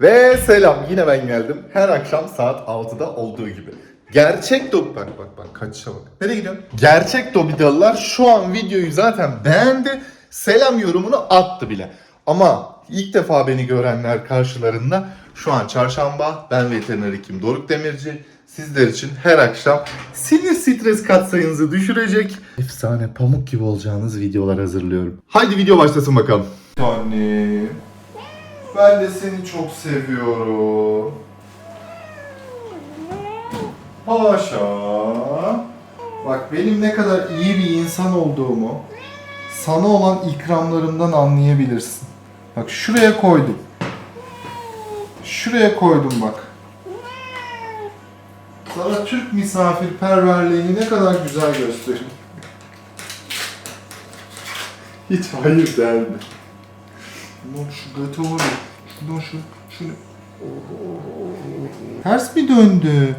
Ve selam yine ben geldim. Her akşam saat 6'da olduğu gibi. Gerçek Dobi... Bak bak bak kaçışa bak. Nereye gidiyorsun? Gerçek Dobidalılar şu an videoyu zaten beğendi. Selam yorumunu attı bile. Ama ilk defa beni görenler karşılarında şu an çarşamba. Ben veteriner hekim Doruk Demirci. Sizler için her akşam sinir stres katsayınızı düşürecek efsane pamuk gibi olacağınız videolar hazırlıyorum. Haydi video başlasın bakalım. Annem. Ben de seni çok seviyorum. Paşa. Bak benim ne kadar iyi bir insan olduğumu sana olan ikramlarımdan anlayabilirsin. Bak şuraya koydum. Şuraya koydum bak. Sana Türk misafirperverliğini ne kadar güzel göstereyim. Hiç hayır derdi. Ulan şu götü var ya. Şuradan şu, şunu. Ters mi döndü?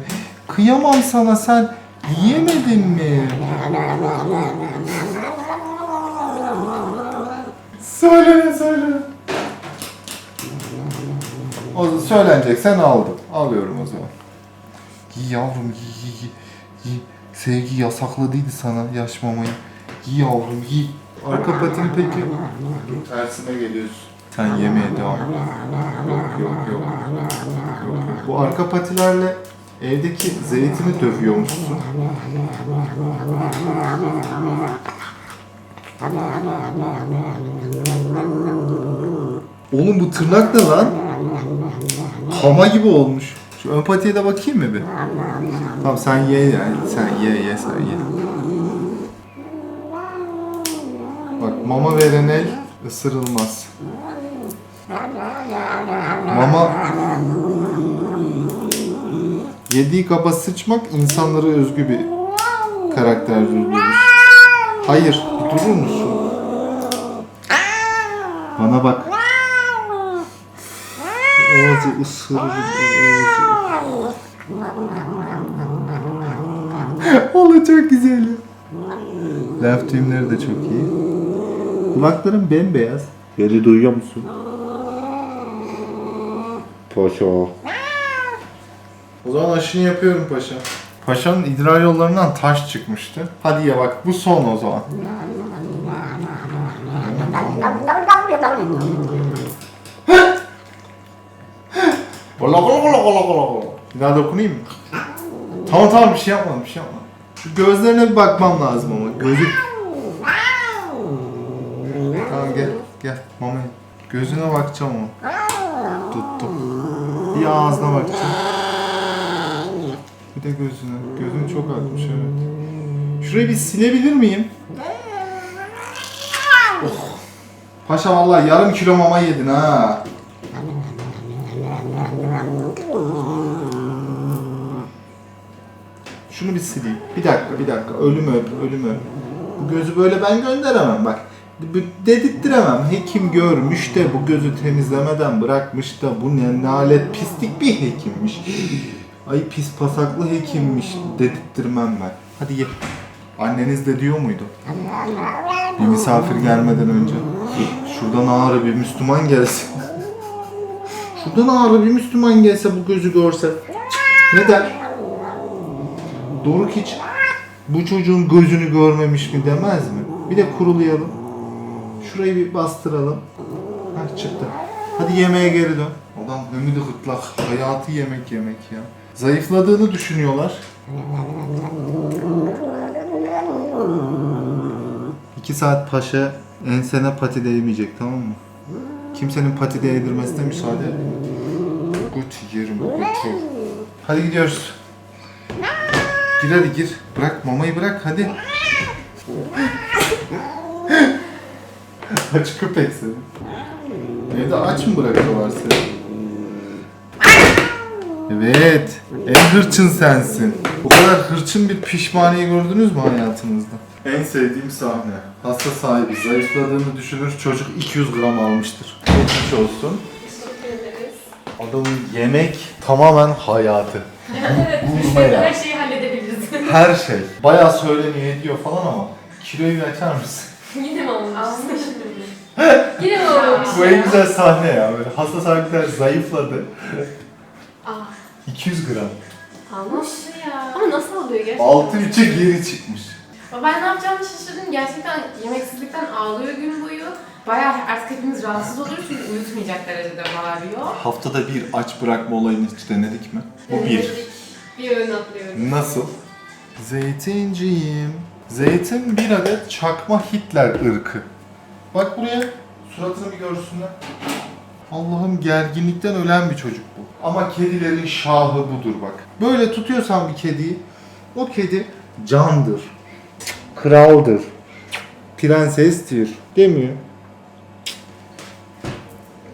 Kıyamam sana sen yiyemedin mi? Söyle söyle. O söylenecek sen aldım. Alıyorum o zaman. Giy yavrum giy giy giy. Sevgi yasakladıydı sana yaş mamayı. Giy yavrum giy. Arka patini peki? Tersine geliyorsun. Sen yemeğe devam. Yok. yok, yok. Bu arka patilerle evdeki zeytini dövüyormuşsun. Oğlum bu tırnak ne lan? Hama gibi olmuş. Şu ön patiye de bakayım mı bir? Tamam sen ye yani. Sen ye ye sen ye. Bak mama veren el ısırılmaz. Mama yediği kaba sıçmak insanlara özgü bir karakter duymuş. Hayır, durur musun? Bana bak. Ağzı ısırır. Ağzı. Oğlum çok güzel. Laf düğümleri de çok iyi. Kulakların bembeyaz. Beni duyuyor musun? Paşa. O zaman aşını yapıyorum paşa. Paşanın idrar yollarından taş çıkmıştı. Hadi ya bak bu son o zaman. Kola kola kola kola kola kola. Bir daha dokunayım mı? Tamam tamam bir şey yapmadım bir şey yapmadım. Şu gözlerine bir bakmam lazım ama. Gözü... Tamam gel gel mama. Gözüne bakacağım ama. Tuttum. Bir ağzına bakacağım. Bir de gözüne. Gözün çok akmış evet. Şurayı bir silebilir miyim? Oh. Paşa vallahi yarım kilo mama yedin ha. Şunu bir sileyim. Bir dakika, bir dakika. Ölüm öp, ölüm öp. Bu gözü böyle ben gönderemem bak. Dedirttiremem. Hekim görmüş de bu gözü temizlemeden bırakmış da bu ne nalet pislik bir hekimmiş. Ay pis pasaklı hekimmiş. Dedirttirmem ben. Hadi ye. Anneniz de diyor muydu? Bir misafir gelmeden önce. Şuradan ağrı bir Müslüman gelse. Şuradan ağrı bir Müslüman gelse bu gözü görse. Ne der? Doruk hiç bu çocuğun gözünü görmemiş mi demez mi? Bir de kurulayalım. Şurayı bir bastıralım. Hah çıktı. Hadi yemeğe geri dön. Adam ümidi gırtlak. Hayatı yemek yemek ya. Zayıfladığını düşünüyorlar. İki saat paşa ensene pati değmeyecek tamam mı? Kimsenin pati değdirmesine müsaade etme. Gut yerim gut. Hadi gidiyoruz. Gir hadi gir. Bırak mamayı bırak hadi. Aç köpek seni. Evde aç mı bırakıyorlar seni? Evet. En hırçın sensin. Bu kadar hırçın bir pişmaniye gördünüz mü hayatınızda? En sevdiğim sahne. Hasta sahibi zayıfladığını düşünür çocuk 200 gram almıştır. Geçmiş olsun. Teşekkür ederiz. Adamın yemek tamamen hayatı. Vurma ya. Her şeyi halledebiliriz. Her şey. Bayağı söyleniyor ediyor falan ama kiloyu açar mısın? Yine mi olmuş? Bu en güzel sahne ya. Böyle hasta sahipler zayıfladı. Ah, 200 gram. almış ya. Ama nasıl oluyor gerçekten? 6 3'e geri çıkmış. Ama Ben ne yapacağımı şaşırdım. Gerçekten yemeksizlikten ağlıyor gün boyu. Bayağı artık hepimiz rahatsız oluyoruz çünkü uyutmayacak derecede bağırıyor. Haftada bir aç bırakma olayını hiç denedik mi? Bu bir. Denedik. Bir öğün atlıyoruz. Nasıl? Zeytinciğim. Zeytin bir adet çakma Hitler ırkı. Bak buraya. Suratını bir görsünler. Allah'ım gerginlikten ölen bir çocuk bu. Ama kedilerin şahı budur bak. Böyle tutuyorsan bir kediyi, o kedi candır. Kraldır. Prensestir. Demiyor.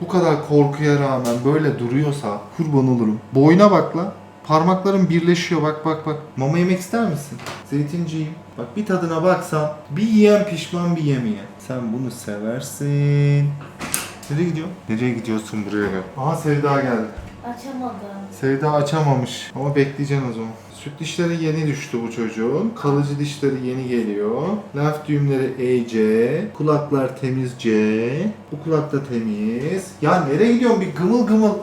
Bu kadar korkuya rağmen böyle duruyorsa kurban olurum. Boyuna bak la. Parmakların birleşiyor bak bak bak. Mama yemek ister misin? Zeytinciyim. Bak bir tadına baksan bir yiyen pişman bir yemeyen. Sen bunu seversin. Nereye gidiyorsun? Nereye gidiyorsun buraya gel. Aha Sevda geldi. Açamadım. Sevda açamamış ama bekleyeceksin o zaman. Süt dişleri yeni düştü bu çocuğun. Kalıcı dişleri yeni geliyor. Lenf düğümleri EC. Kulaklar temiz C. Bu kulak da temiz. Ya nereye gidiyorsun? Bir gımıl gımıl.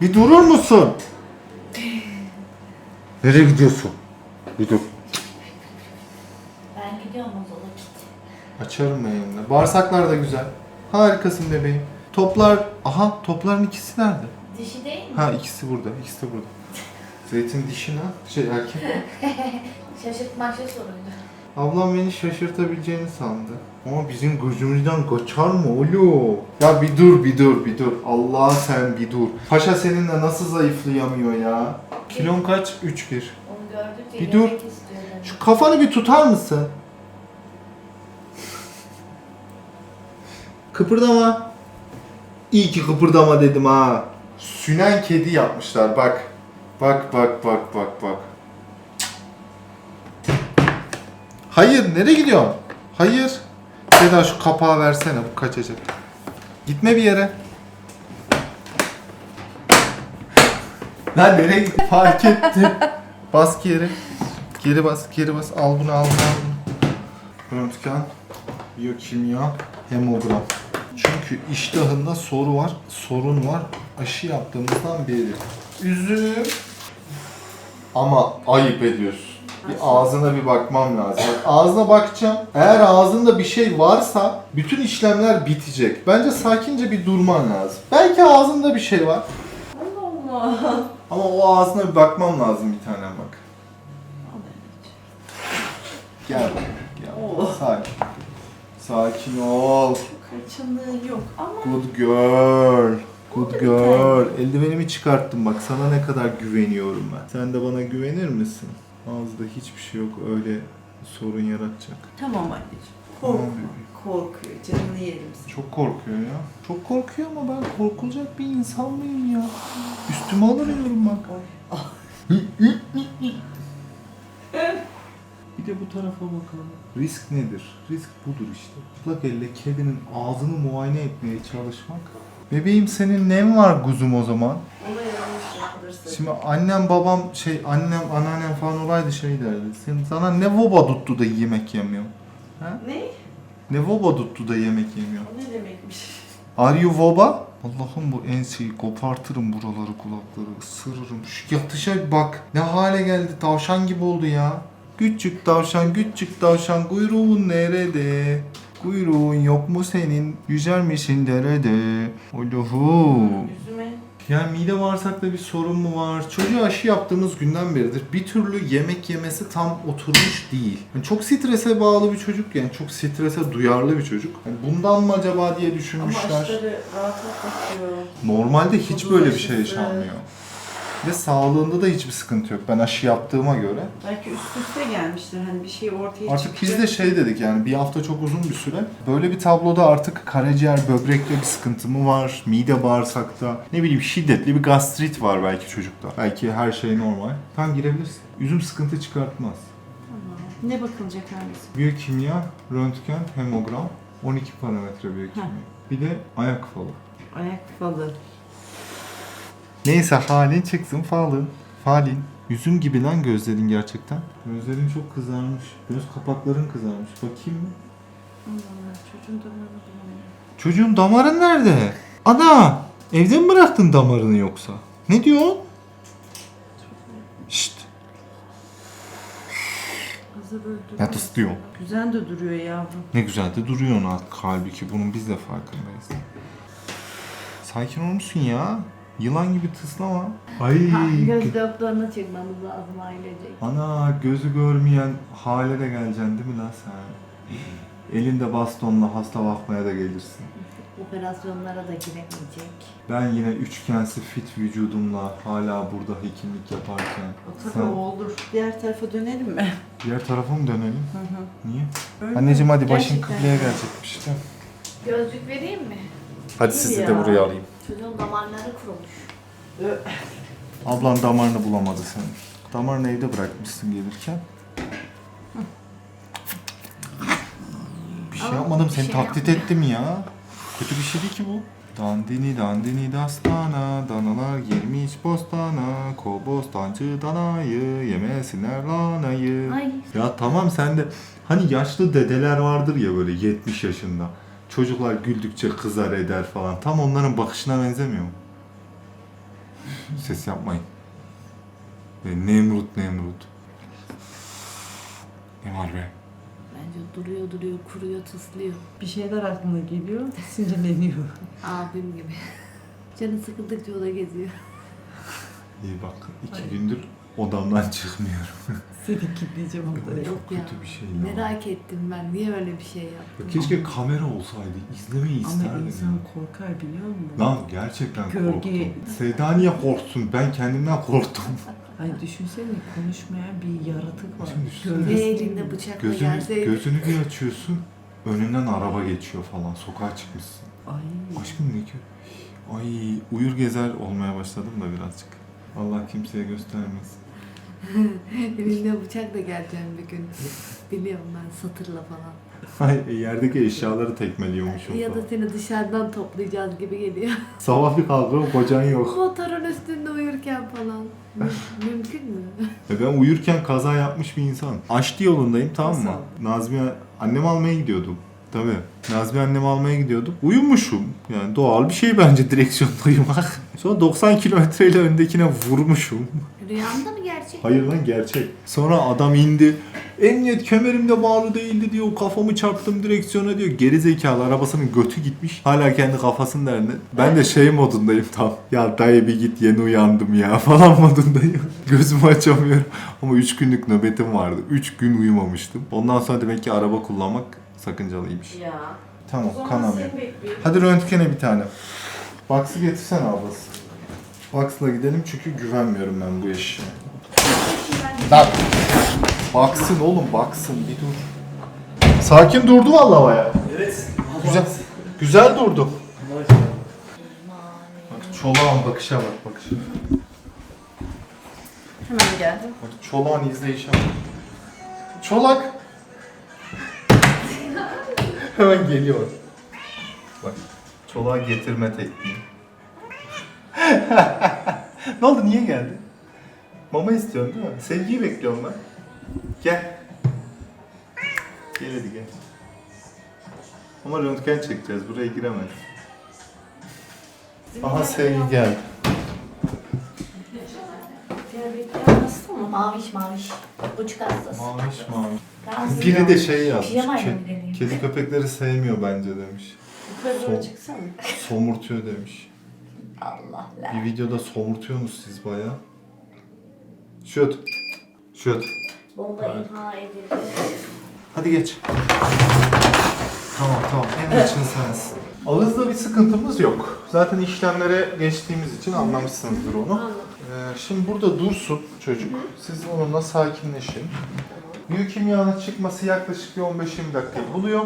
Bir durur musun? Nereye gidiyorsun? Bir dur. Ben gidiyorum o zaman. Açarım yanına. Bağırsaklar da güzel. Harikasın bebeğim. Toplar... Aha topların ikisi nerede? Dişi değil mi? Ha ikisi burada. İkisi de burada. Zeytin dişi ne? Şey erkek. Şaşırtmaçlı soruydu. Ablam beni şaşırtabileceğini sandı. Ama bizim gözümüzden kaçar mı oğlum? Ya bir dur bir dur bir dur. Allah sen bir dur. Paşa seninle nasıl zayıflayamıyor ya? Kilon kaç? 3-1. Onu gördükçe Bir dur. yemek istiyorum. Şu kafanı bir tutar mısın? Kıpırdama. İyi ki kıpırdama dedim ha. Sünen kedi yapmışlar bak. Bak bak bak bak bak. Hayır nereye gidiyorsun? Hayır. Seda şu kapağı versene bu kaçacak. Gitme bir yere. Lan nereye gitti? Fark ettim. Bas geri. Geri bas, geri bas. Al bunu, al bunu, al bunu. Röntgen, biyokimya, hemogram. Çünkü iştahında soru var, sorun var. Aşı yaptığımızdan beri. Üzüm. Ama ayıp ediyorsun. Bir ağzına bir bakmam lazım. Bak, ağzına bakacağım. Eğer ağzında bir şey varsa bütün işlemler bitecek. Bence sakince bir durman lazım. Belki ağzında bir şey var. Allah Allah. Ama o ağzına bir bakmam lazım bir tane bak. Gel gel. Oh. Sakin. Sakin ol. Kaçınlığı yok ama Good girl. Good girl. Eldivenimi çıkarttım bak sana ne kadar güveniyorum ben. Sen de bana güvenir misin? Ağızda hiçbir şey yok öyle sorun yaratacak. tamam anneciğim. Tamam Korkma. bebeğim. Korkuyor. Canını yerim seni. Çok korkuyor ya. Çok korkuyor ama ben korkulacak bir insan mıyım ya? Üstüme alıyorum bak. Bir de bu tarafa bakalım. Risk nedir? Risk budur işte. Çıplak elle kedinin ağzını muayene etmeye çalışmak. Bebeğim senin nem var kuzum o zaman. Ona yanlış. Şimdi annem babam şey annem anneannem falan olaydı şey derdi. Sen sana ne voba tuttu da yemek yemiyor? Ne? Ne voba tuttu da yemek yemiyor? O ne demekmiş? Are you voba? Allah'ım bu enseyi kopartırım buraları kulakları ısırırım. Şu yatışa bak. Ne hale geldi tavşan gibi oldu ya. Küçük tavşan küçük tavşan kuyruğun nerede? Kuyruğun yok mu senin? Yüzer misin derede? Allah'ım. Yüzüme. Yani mide bağırsakta bir sorun mu var? Çocuğa aşı yaptığımız günden beridir bir türlü yemek yemesi tam oturmuş değil. Yani çok strese bağlı bir çocuk yani çok strese duyarlı bir çocuk. Yani bundan mı acaba diye Ama düşünmüşler. aşıları rahatlatıyor. Normalde hiç böyle bir şey yaşanmıyor. Ve sağlığında da hiçbir sıkıntı yok. Ben aşı yaptığıma göre. Belki üst üste gelmiştir. Hani bir şey ortaya Artık biz çıkacak. de şey dedik yani bir hafta çok uzun bir süre. Böyle bir tabloda artık karaciğer, böbrekte bir sıkıntı mı var? Mide bağırsakta ne bileyim şiddetli bir gastrit var belki çocukta. Belki her şey normal. Tam girebilirsin. Üzüm sıkıntı çıkartmaz. Tamam. Ne bakılacak hangisi? Biyokimya, röntgen, hemogram, 12 parametre biyokimya. Bir de ayak falı. Ayak falı. Neyse halin çıksın falın. Falin. Yüzüm gibi lan gözlerin gerçekten. Gözlerin çok kızarmış. Göz kapakların kızarmış. Bakayım mı? Allah. Çocuğun damarını bulamıyor. Çocuğun damarın nerede? Ana! Evde mi bıraktın damarını yoksa? Ne diyorsun? Şşt. Hazır duruyor. Ya tıslıyor. Güzel de duruyor yavrum. Ne güzel de duruyor ona halbuki bunun biz de farkındayız. Sakin olur musun ya? Yılan gibi tıslama. Ay. Göz doktoruna çıkmamız lazım ailecek. Ana gözü görmeyen hale de geleceksin değil mi lan sen? Elinde bastonla hasta bakmaya da gelirsin. Operasyonlara da giremeyecek. Ben yine üçgensi fit vücudumla hala burada hekimlik yaparken. O tabii Sen- o olur. Diğer tarafa dönelim mi? Diğer tarafa mı dönelim? Hı hı. Niye? Öyle Anneciğim hadi başın Gerçekten. kıbleye gelecekmiş işte. Gözlük vereyim mi? Hadi sizi ya. de buraya alayım. Çocuğun damarları kurumuş. Ablan damarını bulamadı senin. Damarını evde bırakmışsın gelirken. Bir şey Ama yapmadım bir seni şey taklit ettim ya. Kötü bir şey değil ki bu. Dandini dandini dastana, danalar girmiş bostana, kobostancı danayı, yemesinler lanayı. Ay. Ya tamam sen de hani yaşlı dedeler vardır ya böyle 70 yaşında. Çocuklar güldükçe kızar eder falan. Tam onların bakışına benzemiyor mu? Ses yapmayın. Ve Nemrut Nemrut. Ne var be? Bence duruyor duruyor kuruyor tıslıyor. Bir şeyler aklına geliyor, sinirleniyor. Abim gibi. Canı sıkıldıkça o da geziyor. İyi bak iki gündür odamdan çıkmıyorum. Seni kilitleyeceğim odaya. Yok ya. Kötü bir şey ya. Merak ettim ben. Niye öyle bir şey Ya yaptın? keşke kamera olsaydı. izlemeyi Ama isterdim. insan ya. korkar biliyor musun? Lan gerçekten Gölge- korktum. Sevda niye korksun? Ben kendimden korktum. Ay düşünsene konuşmayan bir yaratık var. Şimdi düşünsene. Ve Gölgesi- elinde bıçakla Gözünü, gelseydi. gözünü bir açıyorsun. Önünden araba geçiyor falan. Sokağa çıkmışsın. Ay. Aşkım ne ki? Ay uyur gezer olmaya başladım da birazcık. Allah kimseye göstermesin. Elinde bıçakla geleceğim bir gün. Biliyorum ben satırla falan. Ay yerdeki eşyaları tekmeliyormuşum Ya da falan. seni dışarıdan toplayacağız gibi geliyor. Sabah bir kalkıyorum kocan yok. Motorun üstünde uyurken falan. Mü- mümkün mü? E ben uyurken kaza yapmış bir insan. Açtı yolundayım tamam mı? Nazmiye annemi almaya gidiyordum. Tabii. Nazmiye annemi almaya gidiyordum. Uyumuşum. Yani doğal bir şey bence direksiyonda uyumak. Sonra 90 kilometreyle öndekine vurmuşum. Rüyamda mı gerçek? Hayır lan gerçek. Sonra adam indi. Emniyet kemerimde bağlı değildi diyor. Kafamı çarptım direksiyona diyor. Geri zekalı arabasının götü gitmiş. Hala kendi kafasının derdinde. Ben de şey modundayım tam. Ya dayı bir git yeni uyandım ya falan modundayım. Gözümü açamıyorum. Ama 3 günlük nöbetim vardı. 3 gün uyumamıştım. Ondan sonra demek ki araba kullanmak sakıncalıymış. Ya. Tamam O zaman kanamıyor. seni bekliyorum. Hadi röntgene bir tane. Box'ı getirsene ablası. Box'la gidelim çünkü güvenmiyorum ben bu eşeğe. Lan! Baksın oğlum baksın bir dur. Sakin durdu vallahi baya. Evet. Güzel. Güzel durdu. Bak çolağın bakışa bak bakışa. Hemen geldim. Bak çolağın izleyişe bak. Çolak. Hemen geliyor. Bak çolağı getirme tekniği. ne oldu niye geldi? Mama istiyorsun değil mi? Sevgiyi bekliyorum ben. Gel. Gel hadi gel. Ama röntgen çekeceğiz. Buraya giremez. Aha sevgi geldi. Mı? Maviş maviş. Uçuk hastası. Maviş maviş. Biri de şey yazmış. Pijamayla ke- mı deneyim? Kedi köpekleri sevmiyor bence demiş. Yukarı doğru çıksana. Somurtuyor demiş. Allah la. Bir videoda somurtuyorsunuz siz baya. Şut. Şut. Bomba imha edildi. Hadi geç. Tamam tamam en için sensin. Ağızda bir sıkıntımız yok. Zaten işlemlere geçtiğimiz için anlamışsınızdır onu. Ee, şimdi burada dursun çocuk. Siz onunla sakinleşin. Biyokimyanın çıkması yaklaşık bir 15-20 dakikayı buluyor.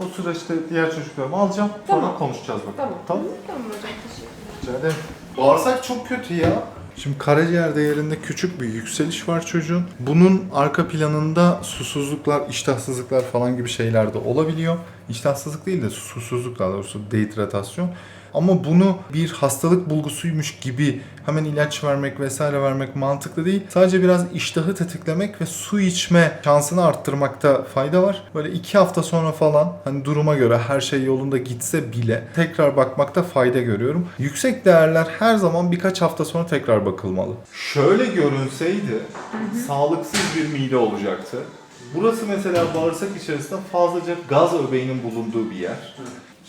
O süreçte diğer çocuklarımı alacağım. Sonra konuşacağız bakalım. Tamam. Tamam. Tamam hocam teşekkür Rica ederim. Bağırsak çok kötü ya. Şimdi karaciğer değerinde küçük bir yükseliş var çocuğun. Bunun arka planında susuzluklar, iştahsızlıklar falan gibi şeyler de olabiliyor. İştahsızlık değil de susuzluk daha doğrusu dehidratasyon. Ama bunu bir hastalık bulgusuymuş gibi hemen ilaç vermek vesaire vermek mantıklı değil. Sadece biraz iştahı tetiklemek ve su içme şansını arttırmakta fayda var. Böyle iki hafta sonra falan hani duruma göre her şey yolunda gitse bile tekrar bakmakta fayda görüyorum. Yüksek değerler her zaman birkaç hafta sonra tekrar bakılmalı. Şöyle görünseydi sağlıksız bir mide olacaktı. Burası mesela bağırsak içerisinde fazlaca gaz öbeğinin bulunduğu bir yer.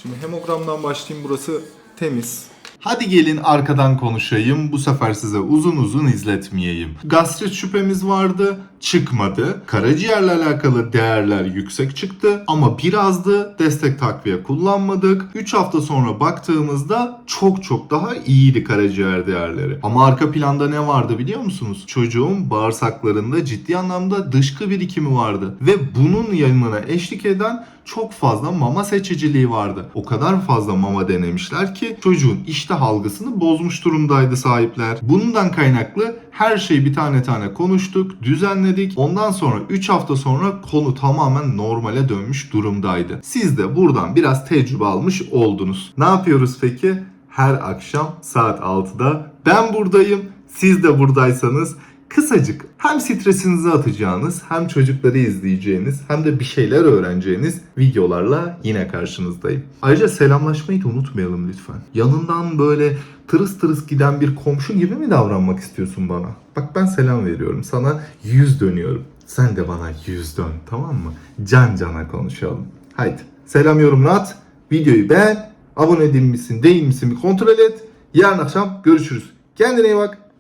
Şimdi hemogramdan başlayayım burası temiz. Hadi gelin arkadan konuşayım. Bu sefer size uzun uzun izletmeyeyim. Gastrit şüphemiz vardı, çıkmadı. Karaciğerle alakalı değerler yüksek çıktı ama birazdı. Destek takviye kullanmadık. 3 hafta sonra baktığımızda çok çok daha iyiydi karaciğer değerleri. Ama arka planda ne vardı biliyor musunuz? Çocuğun bağırsaklarında ciddi anlamda dışkı birikimi vardı. Ve bunun yanına eşlik eden çok fazla mama seçiciliği vardı. O kadar fazla mama denemişler ki çocuğun iştah algısını bozmuş durumdaydı sahipler. Bundan kaynaklı her şeyi bir tane tane konuştuk, düzenledik. Ondan sonra 3 hafta sonra konu tamamen normale dönmüş durumdaydı. Siz de buradan biraz tecrübe almış oldunuz. Ne yapıyoruz peki? Her akşam saat 6'da ben buradayım. Siz de buradaysanız kısacık hem stresinizi atacağınız hem çocukları izleyeceğiniz hem de bir şeyler öğreneceğiniz videolarla yine karşınızdayım. Ayrıca selamlaşmayı da unutmayalım lütfen. Yanından böyle tırıs tırıs giden bir komşu gibi mi davranmak istiyorsun bana? Bak ben selam veriyorum sana yüz dönüyorum. Sen de bana yüz dön tamam mı? Can cana konuşalım. Haydi selam yorumunu at. Videoyu beğen. Abone değil misin değil misin bir kontrol et. Yarın akşam görüşürüz. Kendine iyi bak.